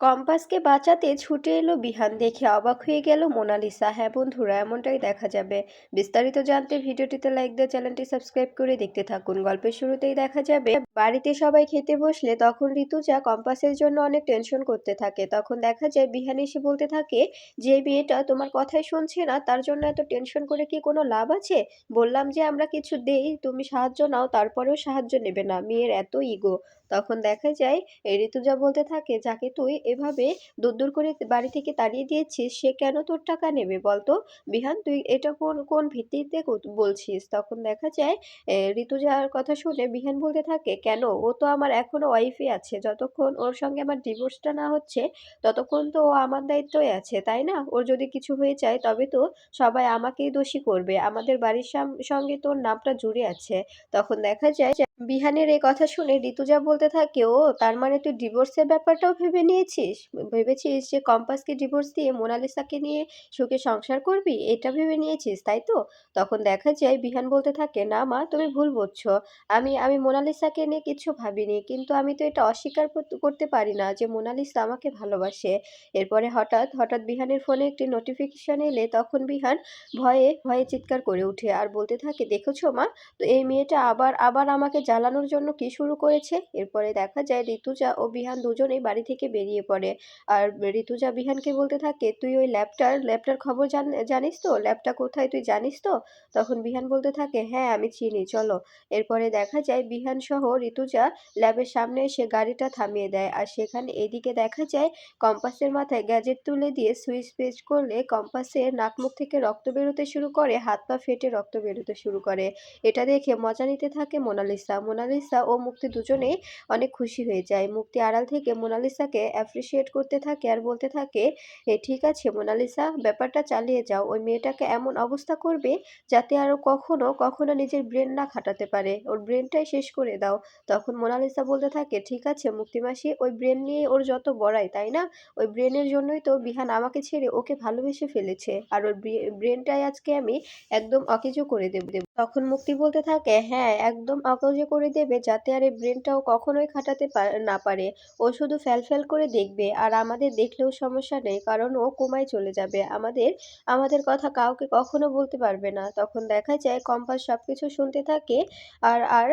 কম্পাসকে বাঁচাতে ছুটে এলো বিহান। দেখে অবাক হয়ে গেল মোনালিসা। হ্যাঁ বন্ধুরা, এমনটাই দেখা যাবে। বিস্তারিত জানতে ভিডিওটিতে লাইক দিয়ে চ্যানেলটি সাবস্ক্রাইব করে দেখতে থাকুন। গল্পের শুরুতেই দেখা যাবে, বাড়িতে সবাই খেতে বসলে তখন ঋতুজা কম্পাসের জন্য অনেক টেনশন করতে থাকে। তখন দেখা যায়, বিহান এসে বলতে থাকে, যে মেয়েটা তোমার কথাই শুনছে না, তার জন্য এত টেনশন করে কি কোনো লাভ আছে? বললাম যে, আমরা কিছু দেই, তুমি সাহায্য নাও, তারপরেও সাহায্য নেবে না, মেয়ের এত ইগো তখন দেখা যায়, ঋতুজা বলতে থাকে, যাকে তুই এভাবে দূর করে বাড়ি থেকে তাড়িয়ে দিয়েছিস সে কেন তোর টাকা নেবে বলতো? বিহান, তুই এটা কোন কোন ভিত্তিতে বলছিস? তখন দেখা যায় ঋতুজার কথা শুনে বিহান বলতে থাকে, কেন? ও তো আমার এখনও ওয়াইফই আছে। যতক্ষণ ওর সঙ্গে আমার ডিভোর্সটা না হচ্ছে, ততক্ষণ তো ও আমার দায়িত্বই আছে, তাই না? ওর যদি কিছু হয়ে যায়, তবে তো সবাই আমাকেই দোষী করবে। আমাদের বাড়ির সঙ্গে তোর নামটা জুড়ে আছে। তখন দেখা যায়, বিহানের এই কথা শুনে ঋতুজা বলতে থাকে, ও, তার মানে তুই ডিভোর্সের ব্যাপারটাও ভেবে নিয়েছিস? ভেবেছিস? যে কম্পাসকে ডিভোর্স দিয়ে মোনালিসাকে নিয়ে সুখে সংসার করবি? এটা ভেবে নিয়েছিস, তাই তো? তখন দেখা যায় বিহান বলতে থাকে, না মা, তুমি ভুল বুঝছ। আমি আমি মোনালিসাকে নিয়ে কিছু ভাবিনি, কিন্তু আমি তো এটা অস্বীকার করতে- পারি না যে মোনালিসা আমাকে ভালোবাসে। এরপরে হঠাৎ হঠাৎ বিহানের ফোনে একটি নোটিফিকেশন এলে তখন বিহান ভয়ে ভয়ে চিৎকার করে ওঠে আর বলতে থাকে, দেখেছ মা, তো এই মেয়েটা আবার আবার আমাকে জ্বালানোর জন্য কি শুরু করেছে? এরপরে দেখা যায় ঋতুজা ও বিহান দুজনেই বাড়ি থেকে বেরিয়ে পড়ে। আর ঋতুজা বিহানকে বলতে থাকে, তুই ওই ল্যাবটার ল্যাবটার খবর জান, জানিস তো? ল্যাবটা কোথায় তুই জানিস তো? তখন বিহান বলতে থাকে হ্যাঁ আমি চিনি, চলো। এরপরে দেখা যায় বিহান সহ ঋতুজা ল্যাবের সামনে এসে গাড়িটা থামিয়ে দেয়। আর সেখানে এদিকে দেখা যায় কম্পাসের মাথায় গ্যাজেট তুলে দিয়ে সুইচ প্রেস করলে কম্পাসের নাক মুখ থেকে রক্ত বেরোতে শুরু করে, হাত পা ফেটে রক্ত বেরোতে শুরু করে। এটা দেখে মজা নিতে থাকে মোনালিসা। মোনালিসা ও মুক্তি দুজনেই অনেক খুশি হয়ে যায়। মুক্তি আড়াল থেকে মোনালিসাকে অ্যাপ্রিসিয়েট করতে থাকে আর বলতে থাকে, এ, ঠিক আছে মোনালিসা, ব্যাপারটা চালিয়ে যাও। ওই মেয়েটাকে এমন অবস্থা করবে যাতে আরও কখনো কখনো নিজের ব্রেন না খাটাতে পারে। ওর ব্রেনটাই শেষ করে দাও। তখন মোনালিসা বলতে থাকে, ঠিক আছে মুক্তিমাসি, ওই ব্রেন নিয়ে ওর যত বড়াই, তাই না? ওই ব্রেনের জন্যই তো বিহান আমাকে ছেড়ে ওকে ভালোবেসে ফেলেছে। আর ওর ব্রেনটাই আজকে আমি একদম অকেজো করে দেব দেব তখন মুক্তি বলতে থাকে হ্যাঁ একদম অকেজো করে দেবে যাতে আর এই ব্রেনটাও কখনোই খাটাতে না পারে। ও শুধু ফ্যাল করে দেখবে আর আমাদের দেখলেও সমস্যা নেই, কারণ ও কোমায় চলে যাবে। আমাদের আমাদের কথা কাউকে কখনো বলতে পারবে না। তখন দেখা যায়, কম্পাস সব কিছু শুনতে থাকে আর আর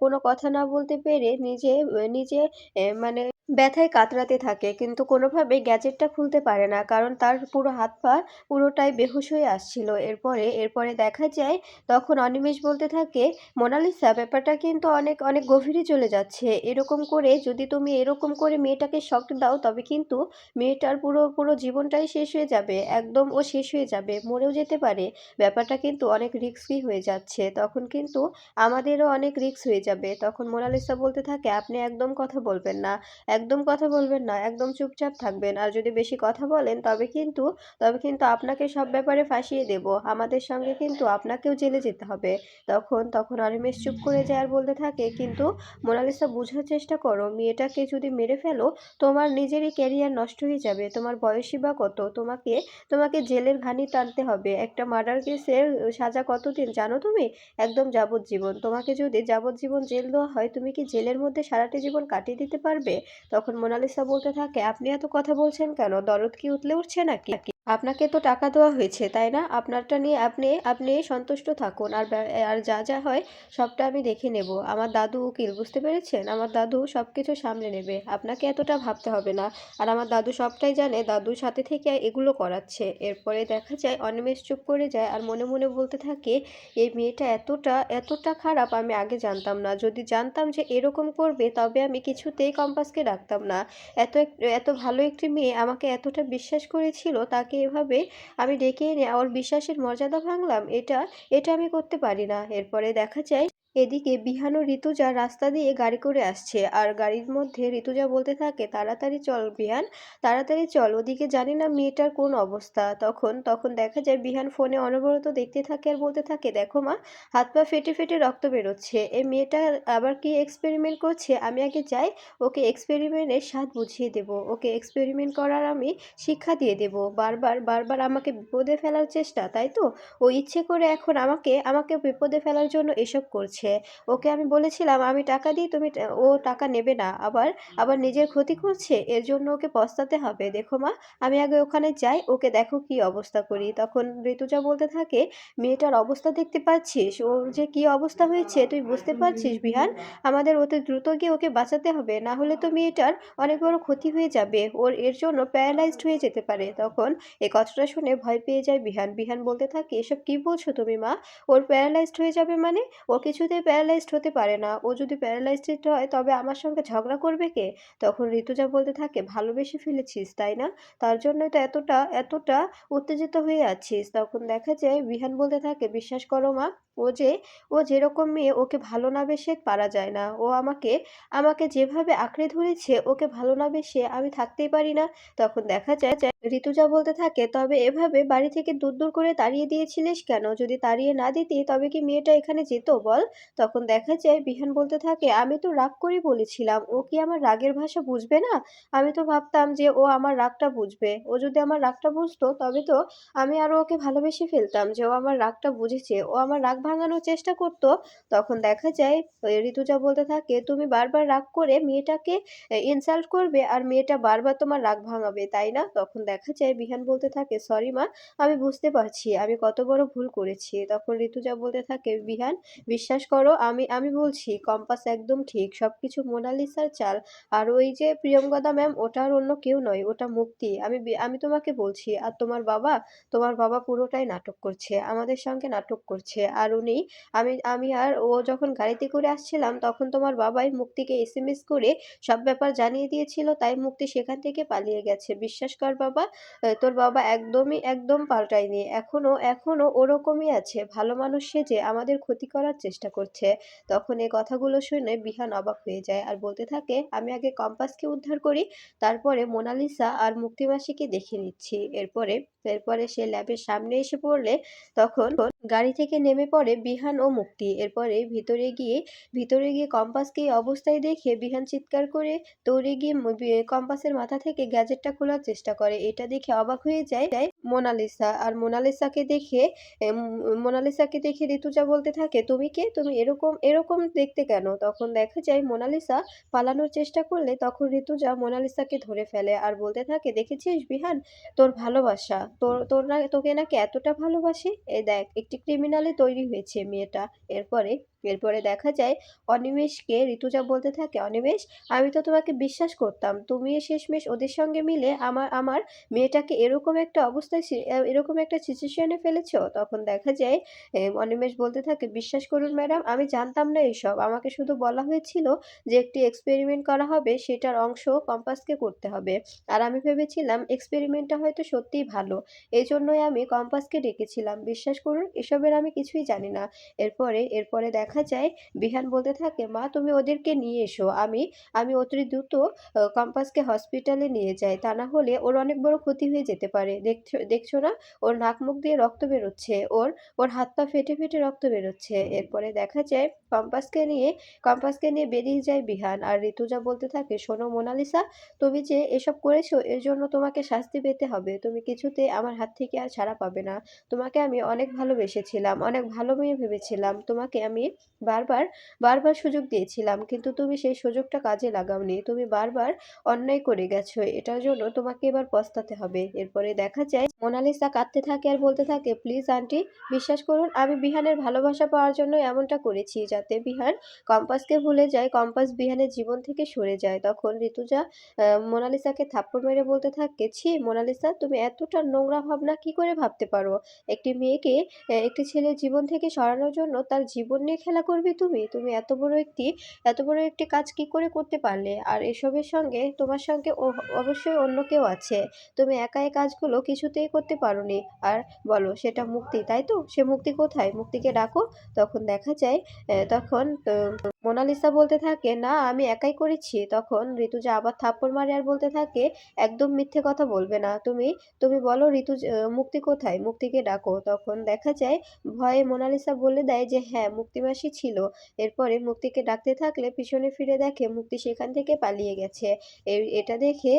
কোনো কথা না বলতে পেরে নিজে নিজে মানে ব্যথায় কাতরাতে থাকে, কিন্তু কোনোভাবে গ্যাজেটটা খুলতে পারে না, কারণ তার পুরো হাত পা পুরোটাই বেহুশ হয়ে আসছিল। এরপরে এরপরে দেখা যায়, তখন অনিমেষ বলতে থাকে, মোনালিসা, ব্যাপারটা কিন্তু অনেক অনেক গভীরে চলে যাচ্ছে। এরকম করে যদি তুমি এরকম করে মেয়েটাকে শক দাও, তবে কিন্তু মেয়েটার পুরো পুরো জীবনটাই শেষ হয়ে যাবে, একদম ও শেষ হয়ে যাবে, মরেও যেতে পারে। ব্যাপারটা কিন্তু অনেক রিস্কি হয়ে যাচ্ছে। তখন কিন্তু আমাদেরও অনেক রিস্ক হয়ে যাবে। তখন মোনালিসা বলতে থাকে, আপনি একদম কথা বলবেন না। একদম কথা বলবেন না, একদম চুপচাপ থাকবেন। আর যদি বেশি কথা বলেন, তবে কিন্তু তবে কিন্তু আপনাকে সব ব্যাপারে ফাঁসিয়ে দেব। আমাদের সঙ্গে কিন্তু আপনাকেও জেলে যেতে হবে। তখন তখন অনিমেষ চুপ করে যায় আর বলতে থাকে, কিন্তু মোনালিসা, বোঝার চেষ্টা করো, মেয়েটাকে যদি মেরে ফেলো, তোমার নিজেরই ক্যারিয়ার নষ্ট হয়ে যাবে। তোমার বয়সই বা কত? তোমাকে তোমাকে জেলের ঘানি টানতে হবে। একটা মার্ডার কেসের সাজা কতদিন, জানো তুমি? একদম যাবজ্জীবন। তোমাকে যদি যাবজ্জীবন জেল দেওয়া হয়, তুমি কি জেলের মধ্যে সারাটি জীবন কাটিয়ে দিতে পারবে? তখন মোনালিসা বলতে থাকে আপনি এত কথা বলছেন কেন? দরদ কি উতলে উঠছে নাকি? আপনাকে তো টাকা দেওয়া হয়েছে, তাই না? আপনারটা নিয়ে আপনি আপনি সন্তুষ্ট থাকুন। আর আর যা যা হয় সবটা আমি দেখে নেব। আমার দাদু উকিল, বুঝতে পেরেছেন? আমার দাদু সব কিছু সামলে নেবে। আপনাকে এতটা ভাবতে হবে না। আর আমার দাদু সবটাই জানে, দাদুর সাথে থেকে এগুলো করাচ্ছে। এরপরে দেখা যায়, অনিমেষ চুপ করে যায় আর মনে মনে বলতে থাকে, এই মেয়েটা এতটা এতটা খারাপ আমি আগে জানতাম না। যদি জানতাম যে এরকম করবে, তবে আমি কিছুতেই কম্পাসকে রাখতাম না। এত এত ভালো একটি মেয়ে আমাকে এতটা বিশ্বাস করেছিল, তাকে এভাবে আমি ডেকে এনে আমার বিশ্বাসের মর্যাদা ভাঙলাম, এটা এটা আমি করতে পারি না। এরপরে দেখা যায় এদিকে বিহান ও ঋতুজা রাস্তা দিয়ে গাড়ি করে আসছে। আর গাড়ির মধ্যে ঋতুজা বলতে থাকে, তাড়াতাড়ি চল বিহান, তাড়াতাড়ি চল। ওদিকে জানি না মেয়েটার কোন অবস্থা। তখন তখন দেখা যায় বিহান ফোনে অনবরত দেখতে থাকে আর বলতে থাকে, দেখো মা, হাত পা ফেটে ফেটে রক্ত বেরোচ্ছে। এই মেয়েটা আবার কি এক্সপেরিমেন্ট করছে? আমি আগে যাই, ওকে এক্সপেরিমেন্টের স্বাদ বুঝিয়ে দেব। ওকে এক্সপেরিমেন্ট করার আমি শিক্ষা দিয়ে দেব। বারবার বারবার আমাকে বিপদে ফেলার চেষ্টা, তাই তো? ও ইচ্ছে করে এখন আমাকে আমাকে বিপদে ফেলার জন্য এসব করছে। করছে ওকে আমি বলেছিলাম, আমি টাকা দিই, তুমি ও টাকা নেবে না। আবার আবার নিজের ক্ষতি করছে, এর জন্য ওকে পস্তাতে হবে। দেখো মা, আমি আগে ওখানে যাই, ওকে দেখো কি অবস্থা করি। তখন ঋতুজা বলতে থাকে, মেয়েটার অবস্থা দেখতে পাচ্ছিস? ওর যে কি অবস্থা হয়েছে, তুই বুঝতে পারছিস বিহান? আমাদের অতি দ্রুত গিয়ে ওকে বাঁচাতে হবে, না হলে তো মেয়েটার অনেক বড় ক্ষতি হয়ে যাবে। ওর, এর জন্য প্যারালাইজড হয়ে যেতে পারে। তখন এ কথাটা শুনে ভয় পেয়ে যায় বিহান। বিহান বলতে থাকে, এসব কি বলছো তুমি মা? ওর প্যারালাইজড হয়ে যাবে মানে? ও কিছুতেই প্যারালাইজড হতে পারে না, ও যদি প্যারালাইজড হয়, তবে আমার সঙ্গে ঝগড়া করবে কে? তখন ঋতুজা বলতে থাকে, ভালোবেসে ফেলেছিস, তাই না? তার জন্য তো এতটা এতটা উত্তেজিত হয়ে আছিস। তখন দেখা যায়, বিহান বলতে থাকে, বিশ্বাস করো মা ও যে, ও যেরকম মেয়ে, ওকে ভালো না বেসে পারা যায় না। ও আমাকে আমাকে যেভাবে আঁকড়ে ধরেছে, ওকে ভালো না বেসে আমি থাকতেই পারি না। তখন দেখা যায় ঋতুজা বলতে থাকে, তবে এভাবে বাড়ি থেকে দূর দূর করে তাড়িয়ে দিয়েছিলিস কেন? যদি তাড়িয়ে না দিতি, তবে কি মেয়েটা এখানে যেত? বল। তখন দেখা যায়, বিহান বলতে থাকে, আমি তো রাগ করে বলেছিলাম। ও কি আমার রাগের ভাষা বুঝবে না? আমি তো ভাবতাম যে, ও আমার রাগটা বুঝবে। ও যদি আমার রাগটা বুঝতো, তবে তো আমি আরও ওকে ভালোবেসে ফেলতাম যে, ও আমার রাগটা বুঝেছে। ও আমার রাগ ভাঙানোর চেষ্টা করতো, তখন দেখা যায় ঋতুজা বলতে থাকে, তুমি বারবার রাগ করে মেয়েটাকে ইনসাল্ট করবে আর মেয়েটা বারবার তোমার রাগ ভাঙাবে, তাই না? তখন দেখা যায়, বিহান বলতে থাকে, সরি মা, আমি বুঝতে পারছি, আমি কত বড় ভুল করেছি। তখন ঋতুজা বলতে থাকে, বিহান, বিশ্বাস করো, আমি আমি বলছি, কম্পাস একদম ঠিক, সবকিছু মোনালিসার চাল, আর ওই যে প্রিয়ঙ্গদা ম্যাম, ওটা আর অন্য কেউ নয়, ওটা মুক্তি, আমি আমি তোমাকে বলছি, আর তোমার বাবা তোমার বাবা পুরোটাই নাটক করছে, আমাদের সঙ্গে নাটক করছে, আর উনি আমি আমি আর ও যখন গাড়িতে করে আসছিলাম, তখন তোমার বাবাই মুক্তিকে এসএমএস করে সব ব্যাপার জানিয়ে দিয়েছিল, তাই মুক্তি সেখান থেকে পালিয়ে গেছে। বিশ্বাস কর বাবা তোর বাবা একদমই, একদম পাল্টায়নি। এখনও এখনও ওরকমই আছে। ভালো মানুষ সেজে আমাদের ক্ষতি করার চেষ্টা করছে। তখন এই কথাগুলো শুনে বিহান অবাক হয়ে যায় আর বলতে থাকে, আমি আগে কম্পাসকে উদ্ধার করি, তারপরে মোনালিসা আর মুক্তিমাসিকে দেখে নিচ্ছি। এরপরে এরপরে সে ল্যাবের সামনে এসে পড়লে তখন গাড়ি থেকে নেমে পড়ে বিহান ও মুক্তি। এরপরে ভিতরে গিয়ে ভিতরে গিয়ে কম্পাসকে এই অবস্থায় দেখে বিহান চিৎকার করে দৌড়ে গিয়ে কম্পাসের মাথা থেকে গ্যাজেটটা খোলার চেষ্টা করে। এটা দেখে অবাক হয়ে যায় মোনালিসা। আর মোনালিসাকে দেখে মোনালিসাকে দেখে ঋতুজা বলতে থাকে, তুমি কে? তুমি এরকম এরকম দেখতে কেন? তখন দেখা যায় মোনালিসা পালানোর চেষ্টা করলে তখন ঋতুজা মোনালিসাকে ধরে ফেলে আর বলতে থাকে, দেখেছিস বিহান? তোর ভালোবাসা। তোর তোর না, তোকে নাকি এতটা ভালোবাসে? এই দেখ, একটি ক্রিমিনালে তৈরি হয়েছে মেয়েটা। এরপরে এরপরে দেখা যায় অনিমেষকে ঋতুজা বলতে থাকে, অনিমেষ, আমি তো তোমাকে বিশ্বাস করতাম। তুমি শেষমেশ ওদের সঙ্গে মিলে আমার আমার মেয়েটাকে এরকম একটা অবস্থায় এরকম একটা সিচুয়েশনে ফেলেছো? তখন দেখা যায় অনিমেষ বলতে থাকে, বিশ্বাস করুন ম্যাডাম, আমি জানতাম না এসব। আমাকে শুধু বলা হয়েছিল যে একটি এক্সপেরিমেন্ট করা হবে, সেটার অংশ কম্পাসকে করতে হবে। আর আমি ভেবেছিলাম এক্সপেরিমেন্টটা হয়তো সত্যিই ভালো। এই জন্যই আমি কম্পাসকে ডেকেছিলাম। বিশ্বাস করুন, এসবের আমি কিছুই জানি না। এরপরে এরপরে দেখা যায়, বিহান বলতে থাকে, মা, তুমি ওদেরকে নিয়ে এসো। আমি আমি অতি দ্রুত কম্পাসকে হসপিটালে নিয়ে যাই। তা না হলে ওর অনেক বড় ক্ষতি হয়ে যেতে পারে। দেখছ দেখছ না? ওর নাক মুখ দিয়ে রক্ত বেরোচ্ছে। ওর ওর হাত পা ফেটে ফেটে রক্ত বেরোচ্ছে। এরপরে দেখা যায়, কম্পাসকে নিয়ে কম্পাসকে নিয়ে বেরিয়ে যায় বিহান। আর ঋতুজা বলতে থাকে, শোনো মোনালিসা, তুমি যে এসব করেছ, এর জন্য তোমাকে শাস্তি পেতে হবে। তুমি কিছুতে আমার হাত থেকে আর ছাড়া পাবে না। তোমাকে আমি অনেক ভালোবেসেছিলাম, অনেক ভালো মেয়ে ভেবেছিলাম। তোমাকে আমি বারবার বারবার সুযোগ দিয়েছিলাম, কিন্তু তুমি সেই সুযোগটা কাজে লাগাওনি। তুমি বারবার অন্যায় করে গেছো। এটার জন্য তোমাকে এবার পস্তাতে হবে। এরপরে দেখা যায়, মোনালিসা কাঁদতে থাকে আর বলতে থাকে, প্লিজ আন্টি, বিশ্বাস করুন, আমি বিহানের ভালোবাসা পাওয়ার জন্য এমনটা করেছি, যাতে বিহান কম্পাসকে ভুলে যায়, কম্পাস বিহানের জীবন থেকে সরে যায়। তখন ঋতুজা মোনালিসাকে থাপ্পড় মেরে বলতে থাকে, ছি, মোনালিসা, তুমি এতটা নোংরা ভাবনা কি করে ভাবতে পারো? একটি মেয়েকে একটি ছেলের জীবন থেকে সরানোর জন্য তার জীবন নিয়ে খেলা করবে তুমি? তুমি এত বড় একটি, এত বড় একটি কাজ কি করে করতে পারলে? আর এসবের সঙ্গে তোমার সঙ্গে অবশ্যই অন্য কেউ আছে। তুমি একা এই কাজগুলো কিছুতেই করতে পারোনি। আর বলো, সেটা মুক্তি, তাই তো? সে মুক্তি কোথায়? মুক্তিকে ডাকো, তখন দেখা যায় তখন মোনালিসা বলতে থাকে, "না, আমি একাই করেছি।" তখন ঋতুজা আবার থাপ্পড় মারে আর বলতে থাকে, "একদম মিথ্যে কথা বলবে না। তুমি তুমি বলো ঋতুজ আ মুক্তি কোথায়? মুক্তিকে ডাকো।" তখন দেখা যায় ভয়ে মোনালিসা বলে দেয় যে, "হ্যাঁ, মুক্তিমাসি ছিল।" এরপরে মুক্তিকে ডাকতে থাকলে পিছনে ফিরে দেখে মুক্তি সেখান থেকে পালিয়ে গেছে। এটা দেখে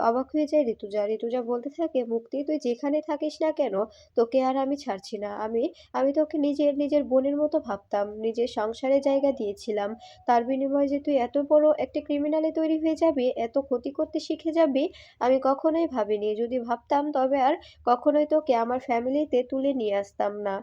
অবাক হয়ে যায় ঋতুজা। ঋতুজা বলতে থাকে, "মুক্তি তুই যেখানে থাকিস না কেন, তোকে আর আমি ছাড়ছি না। আমি আমি তোকে নিজের নিজের বোনের মতো ভাবতাম। নিজের সংসারে জায়গা দিয়েছিলাম। তার বিনিময়ে যে তুই এত বড় একটা ক্রিমিনালে তৈরি হয়ে যাবি, এত ক্ষতি করতে শিখে যাবি, আমি কখনোই ভাবিনি। যদি ভাবতাম তবে আর কখনোই তোকে আমার ফ্যামিলিতে তুলে নিয়ে আসতাম না।"